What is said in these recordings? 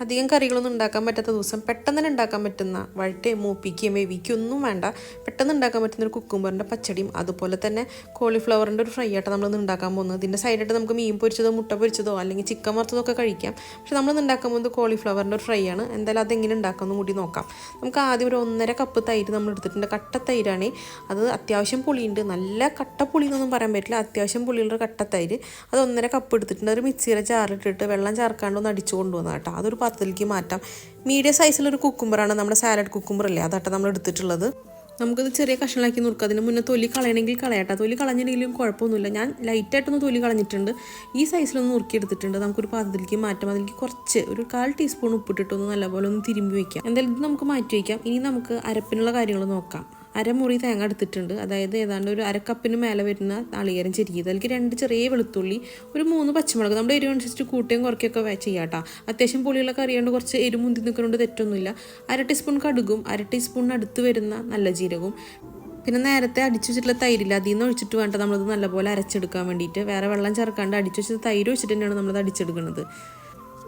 അധികം കറികളൊന്നും ഉണ്ടാക്കാൻ പറ്റാത്ത ദിവസം പെട്ടെന്ന് തന്നെ ഉണ്ടാക്കാൻ പറ്റുന്ന വഴറ്റേ മൂപ്പിക്കുകയും വേവിക്കുകയും ഒന്നും വേണ്ട. പെട്ടെന്ന് ഉണ്ടാക്കാൻ പറ്റുന്ന ഒരു കുക്കുംബറിന്റെ പച്ചടിയും അതുപോലെ തന്നെ കോളിഫ്ലവറിന്റെ ഒരു ഫ്രൈ ആയിട്ട് നമ്മളിന്ന് ഉണ്ടാക്കാൻ പോകുന്നത്. ഇതിന്റെ സൈഡായിട്ട് നമുക്ക് മീൻ പൊരിച്ചതോ മുട്ട പൊരിച്ചതോ അല്ലെങ്കിൽ ചിക്കൻ വറുത്തതോ ഒക്കെ കഴിക്കാം. പക്ഷെ നമ്മളിന്ന് ഉണ്ടാക്കാൻ പോകുന്നത് കോളിഫ്ലവറിന്റെ ഒരു ഫ്രൈ ആണ്. എന്തായാലും അതെങ്ങനെ ഉണ്ടാക്കുമെന്ന് കൂടി നോക്കാം. നമുക്ക് ആദ്യം ഒരു ഒന്നര കപ്പ് തൈര് നമ്മൾ എടുത്തിട്ടുണ്ട്. കട്ട തൈരാണ്. അത് അത്യാവശ്യം പുളിയുണ്ട്. നല്ല കട്ട പുളി എന്നൊന്നും പറയാൻ പറ്റില്ല. അത്യാവശ്യം പുളിയുള്ള കട്ട തൈര്. അത് ഒന്നര കപ്പ് എടുത്തിട്ടുണ്ട്. ഒരു മിക്സിയുടെ ജാറിലിട്ടിട്ട് വെള്ളം ചേർക്കാണ്ട് ഒന്ന് അടിച്ചു കൊണ്ടുവന്നാട്ടോ അതൊരു പാത്രത്തിലേക്ക് മാറ്റാം. മീഡിയം സൈസിലൊരു കുക്കുംബറാണ് നമ്മുടെ സാലഡ് കുക്കുംബർ അല്ലേ? അതാട്ടോ നമ്മൾ എടുത്തിട്ടുള്ളത്. നമുക്കത് ചെറിയ കഷ്ണങ്ങളാക്കി നുറുക്കുക അതിന് മുന്നേ തൊലി കളയണമെങ്കിൽ കളയട്ടെ. തൊലി കളഞ്ഞില്ലെങ്കിലും കുഴപ്പമൊന്നുമില്ല. ഞാൻ ലൈറ്റായിട്ടൊന്ന് തൊലി കളഞ്ഞിട്ടുണ്ട്. ഈ സൈസിലൊന്ന് നുറുക്കി എടുത്തിട്ടുണ്ട്. നമുക്കൊരു പാത്രത്തിലേക്ക് മാറ്റാം. അതിലേക്ക് കുറച്ച് ഒരു കാൽ ടീസ്പൂൺ ഉപ്പിട്ടിട്ടൊന്ന് നല്ലപോലെ ഒന്ന് തിരുമ്പി വയ്ക്കാം എന്തായാലും ഇത് നമുക്ക് മാറ്റി വയ്ക്കാം. ഇനി നമുക്ക് അരപ്പിനുള്ള കാര്യങ്ങൾ നോക്കാം. അരമുറി തേങ്ങ എടുത്തിട്ടുണ്ട്. അതായത് ഏതാണ്ട് ഒരു അരക്കപ്പിന് മേലെ വരുന്ന നാളികേരം ചെരിയത് അതിലേക്ക് രണ്ട് ചെറിയ വെളുത്തുള്ളി ഒരു മൂന്ന് പച്ചമുളക് നമ്മുടെ എരിവ് അനുസരിച്ച് കൂട്ടിയും കുറയ്ക്കുകയൊക്കെ വേ- ചെയ്യാം കേട്ടോ. അത്യാവശ്യം പുളിയുള്ള കറിയുണ്ട് കുറച്ച് എരി മുന്തി നിൽക്കുന്നതുകൊണ്ട് തെറ്റൊന്നുമില്ല. അര ടീസ്പൂൺ കടുകും അര ടീസ്പൂണിന് അടുത്ത് വരുന്ന നല്ല ജീരകവും. പിന്നെ നേരത്തെ അടിച്ചു വെച്ചിട്ടുള്ള തൈരില്ല അതിൽ നിന്ന് ഒഴിച്ചിട്ട് വേണ്ട നമ്മളത് നല്ലപോലെ അരച്ചെടുക്കാൻ വേണ്ടിയിട്ട്. വേറെ വെള്ളം ചേർക്കാണ്ട് അടിച്ചു വെച്ചിട്ട് തൈര് ഒഴിച്ചിട്ട് തന്നെയാണ് നമ്മളത് അടിച്ചെടുക്കുന്നത്.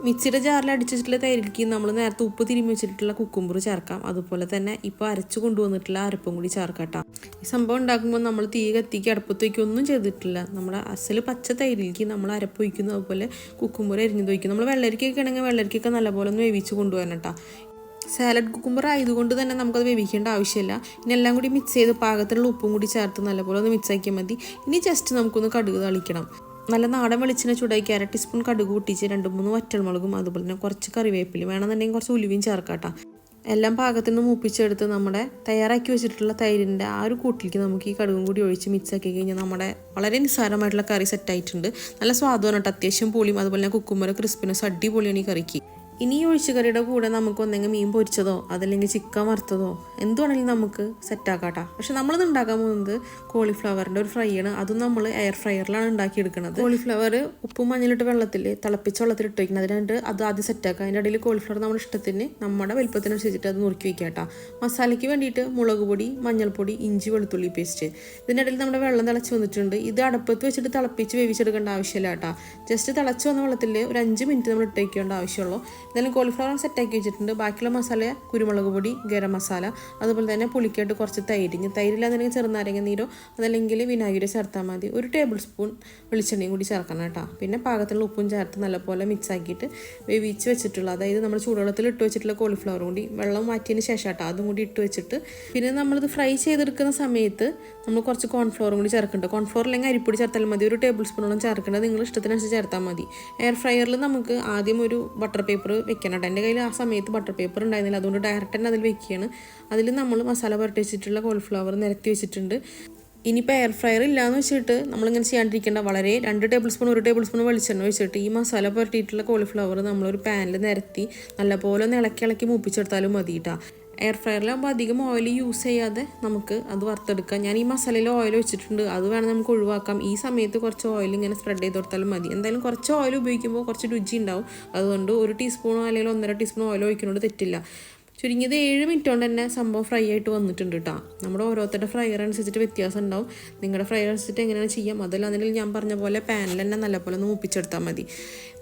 മിക്സിയുടെ ജാറിൽ അടിച്ചിട്ടുള്ള തൈരിലേക്ക് നമ്മൾ നേരത്തെ ഉപ്പ് തിരുമ്മി വെച്ചിട്ടുള്ള കുക്കുമ്പർ ചേർക്കാം. അതുപോലെ തന്നെ ഇപ്പോൾ അരച്ചു കൊണ്ടുവന്നിട്ടുള്ള അരപ്പും കൂടി ചേർക്കട്ടാം ഈ സംഭവം ഉണ്ടാക്കുമ്പോൾ നമ്മൾ തീ കത്തിക്ക് അടുപ്പത്തേക്ക് ഒന്നും ചെയ്തിട്ടില്ല. നമ്മുടെ അസൽ പച്ച തൈരിലേക്ക് നമ്മൾ അരപ്പ് വയ്ക്കുന്നു അതുപോലെ കുക്കുമ്പർ എരിഞ്ഞത് വയ്ക്കും നമ്മൾ വെള്ളരിക്കൊക്കെ ആണെങ്കിൽ വെള്ളരിക്കൊക്കെ നല്ലപോലെ ഒന്ന് വേവിച്ച് കൊണ്ടുവരണം സാലഡ് കുക്കുമ്പർ ആയതുകൊണ്ട് തന്നെ നമുക്കത് വേവിക്കേണ്ട ആവശ്യമില്ല. ഇനി എല്ലാം കൂടി മിക്സ് ചെയ്ത് പാകത്തിനുള്ള ഉപ്പും കൂടി ചേർത്ത് നല്ലപോലെ ഒന്ന് മിക്സ് ആക്കിയാൽ മതി. ഇനി ജസ്റ്റ് നമുക്കൊന്ന് കടുക് തളിക്കണം. നല്ല നാടൻ വെളിച്ചെണ്ണ ചൂടാക്കി അര ടീസ്പൂൺ കടുക് പൊട്ടിച്ച് രണ്ട് മൂന്ന് വറ്റൽമുളകും അതുപോലെ തന്നെ കുറച്ച് കറിവേപ്പിലും വേണമെന്നുണ്ടെങ്കിൽ കുറച്ച് ഉലുവയും ചേർക്കാട്ടോ. എല്ലാം പാകത്തിന് മൂപ്പിച്ചെടുത്ത് നമ്മുടെ തയ്യാറാക്കി വെച്ചിട്ടുള്ള തൈരിന്റെ ആ ഒരു കൂട്ടിലേക്ക് നമുക്ക് ഈ കടുകും കൂടി ഒഴിച്ച് മിക്സ് ആക്കി കഴിഞ്ഞാൽ നമ്മുടെ വളരെ നിസ്സാരമായിട്ടുള്ള കറി സെറ്റായിട്ടുണ്ട് നല്ല സ്വാദമാണ് കേട്ടോ അത്യാവശ്യം പൊളിയും അതുപോലെ തന്നെ കുക്കുമ്പര ക്രിസ്പിനസ് അടിപൊളിയാണ് ഈ കറിക്ക്. ഇനി ഈ ഒഴിച്ചുകറിയുടെ കൂടെ നമുക്ക് ഒന്നെങ്കിൽ മീൻ പൊരിച്ചതോ അതല്ലെങ്കിൽ ചിക്കൻ വറുത്തതോ എന്തുവാണെങ്കിലും നമുക്ക് സെറ്റാക്കാട്ടാ പക്ഷെ നമ്മളിത് ഉണ്ടാക്കാൻ പോകുന്നത് കോളിഫ്ലവറിന്റെ ഒരു ഫ്രൈ ആണ്. അതും നമ്മൾ എയർ ഫ്രയറിലാണ് ഉണ്ടാക്കിയെടുക്കുന്നത്. കോളിഫ്ലവർ ഉപ്പും മഞ്ഞളിട്ട് വെള്ളത്തിൽ തിളപ്പിച്ച വെള്ളത്തിൽ ഇട്ട് വയ്ക്കണം അതിനായിട്ട് അത് ആദ്യം സെറ്റാക്കുക അതിന്റെ ഇടയിൽ കോളിഫ്ലവർ നമ്മുടെ ഇഷ്ടത്തിന് നമ്മുടെ വലുപ്പത്തിനനുസരിച്ചിട്ട് അത് നുറുക്കി വയ്ക്കാട്ടാ മസാലയ്ക്ക് വേണ്ടിയിട്ട് മുളക് പൊടി മഞ്ഞൾപ്പൊടി ഇഞ്ചി വെളുത്തുള്ളി പേസ്റ്റ്. ഇതിന്റെ ഇടയിൽ നമ്മുടെ വെള്ളം തിളച്ച് വന്നിട്ടുണ്ട്. ഇത് അടപ്പത്ത് വെച്ചിട്ട് തിളപ്പിച്ച് വേവിച്ചെടുക്കേണ്ട ആവശ്യമില്ല കേട്ടോ. ജസ്റ്റ് തിളച്ച് വന്ന വെള്ളത്തിൽ ഒരു അഞ്ച് മിനിറ്റ് നമ്മൾ ഇട്ട് വയ്ക്കേണ്ട ആവശ്യമുള്ളൂ. എന്തായാലും കോളിഫ്ലവർ സെറ്റാക്കി വെച്ചിട്ടുണ്ട്. ബാക്കിയുള്ള മസാല കുരുമുളക് പൊടി ഗരം മസാല അതുപോലെ തന്നെ പുളിക്കായിട്ട് കുറച്ച് തൈര്. ഇനി തൈരില്ലാന്നുണ്ടെങ്കിൽ ചെറുനാരങ്ങ നീരോ അതല്ലെങ്കിൽ വിനാഗിരി ചേർത്താൽ മതി. ഒരു ടേബിൾ സ്പൂൺ വെളിച്ചെണ്ണയും കൂടി ചേർക്കണം കേട്ടോ. പിന്നെ പാകത്തിനുള്ള ഉപ്പും ചേർത്ത് നല്ലപോലെ മിക്സ് ആക്കിയിട്ട് വേവിച്ച് വെച്ചിട്ടുള്ള അതായത് നമ്മൾ ചൂടുവെള്ളത്തിൽ ഇട്ട് വെച്ചിട്ടുള്ള കോളിഫ്ലവർ കൂടി വെള്ളം മാറ്റിയതിന് ശേഷം കേട്ടോ അതും കൂടി ഇട്ട് വെച്ചിട്ട് പിന്നെ നമ്മളിത് ഫ്രൈ ചെയ്തെടുക്കുന്ന സമയത്ത് നമ്മൾ കുറച്ച് കോൺഫ്ലോറും കൂടി ചേർക്കുന്നുണ്ട്. കോൺഫ്ലോർ അല്ലെങ്കിൽ അരിപ്പൊടി ചേർത്താൽ മതി. ഒരു ടേബിൾ സ്പൂണോളം ചേർക്കേണ്ടത് നിങ്ങൾ ഇഷ്ടത്തിനനുസരിച്ച് ചേർത്താൽ മതി. എയർ ഫ്രയറിൽ നമുക്ക് ആദ്യം ഒരു ബട്ടർ പേപ്പർ വെക്കണം എന്റെ കയ്യിൽ ആ സമയത്ത് ബട്ടർ പേപ്പർ ഉണ്ടായിരുന്നില്ല. അതുകൊണ്ട് ഡയറക്റ്റ് തന്നെ അതിൽ വെക്കുകയാണ്. അതിൽ നമ്മൾ മസാല പുരട്ടി വെച്ചിട്ടുള്ള കോൾഫ്ലവർ നിരത്തി വെച്ചിട്ടുണ്ട്. ഇനിയിപ്പോൾ എയർ ഫ്രയർ ഇല്ലയെന്ന് വെച്ചിട്ട് നമ്മളിങ്ങനെ ചെയ്യാണ്ടിരിക്കേണ്ട. വളരെ രണ്ട് ടേബിൾ സ്പൂൺ ഒരു ടേബിൾ സ്പൂൺ വെളിച്ചെണ്ണ വെച്ചിട്ട് ഈ മസാല പുരട്ടിയിട്ടുള്ള കോളിഫ്ലവർ നമ്മളൊരു പാനിൽ നിരത്തി നല്ലപോലെ ഒന്ന് ഇളക്കി ഇളക്കി മൂപ്പിച്ചെടുത്താലും മതി കേട്ടോ എയർ ഫ്രയറിലാകുമ്പോൾ അധികം ഓയിൽ യൂസ് ചെയ്യാതെ നമുക്ക് അത് വറുത്തെടുക്കാം. ഞാൻ ഈ മസാലയിൽ ഓയിൽ വെച്ചിട്ടുണ്ട് അത് വേണം നമുക്ക് ഒഴിവാക്കാം. ഈ സമയത്ത് കുറച്ച് ഓയിൽ ഇങ്ങനെ സ്പ്രെഡ് ചെയ്ത് കൊടുത്താലും മതി. എന്തായാലും കുറച്ച് ഓയിൽ ഉപയോഗിക്കുമ്പോൾ കുറച്ച് രുചി ഉണ്ടാവും. അതുകൊണ്ട് ഒരു ടീസ്പൂണോ അല്ലെങ്കിൽ ഒന്നര ടീസ്പൂൺ ഓയിൽ ഒഴിക്കുന്നതുകൊണ്ട് തെറ്റില്ല. ചുരുങ്ങിയത് ഏഴ് മിനിറ്റ് കൊണ്ട് തന്നെ സംഭവം ഫ്രൈ ആയിട്ട് വന്നിട്ടുണ്ട് കേട്ടോ നമ്മുടെ ഓരോരുത്തരുടെ ഫ്രയർ അനുസരിച്ചിട്ട് വ്യത്യാസം ഉണ്ടാവും. നിങ്ങളുടെ ഫ്രയർ അനുസരിച്ചിട്ട് എങ്ങനെയാണ് ചെയ്യാം? അതല്ലാന്നുണ്ടെങ്കിൽ ഞാൻ പറഞ്ഞ പോലെ പാനിൽ തന്നെ നല്ലപോലെ ഒന്ന് മൂപ്പിച്ചെടുത്താൽ മതി.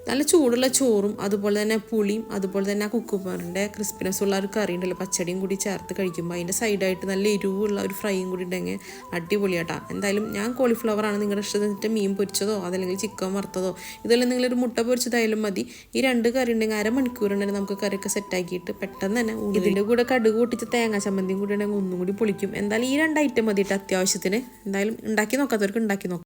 നല്ല ചൂടുള്ള ചോറും അതുപോലെ തന്നെ പുളിയും അതുപോലെ തന്നെ ആ കുക്കുമ്പറിന്റെ ക്രിസ്പിനെസ് ഉള്ള ഒരു കറി ഉണ്ടല്ലോ പച്ചടിയും കൂടി ചേർത്ത് കഴിക്കുമ്പോൾ അതിന്റെ സൈഡായിട്ട് നല്ല എരിവുള്ള ഒരു ഫ്രൈയും കൂടി ഉണ്ടെങ്കിൽ അടിപൊളിയാട്ടാ എന്തായാലും ഞാൻ കോളിഫ്ലവറാണ് നിങ്ങളുടെ ഇഷ്ടം ഇഷ്ടത്തിന് മീൻ പൊരിച്ചതോ അതല്ലെങ്കിൽ ചിക്കൻ വറുത്തതോ ഇതെല്ലാം നിങ്ങളൊരു മുട്ട പൊരിച്ചതായാലും മതി. ഈ രണ്ട് കറി ഉണ്ടെങ്കിൽ അരമണിക്കൂർ ഉണ്ടെങ്കിൽ നമുക്ക് കറിയൊക്കെ സെറ്റാക്കിയിട്ട് പെട്ടെന്ന് തന്നെ ഇതിന്റെ കൂടെ കടുക് പൊട്ടിച്ച തേങ്ങ ചമ്മന്തിയും കൂടി ഉണ്ടെങ്കിൽ ഒന്നും കൂടി പൊളിക്കും. എന്തായാലും ഈ രണ്ട് ഐറ്റം മതി കേട്ടോ അത്യാവശ്യത്തിന്. എന്തായാലും ഉണ്ടാക്കി നോക്കാത്തവർക്ക് ഉണ്ടാക്കി നോക്കാം.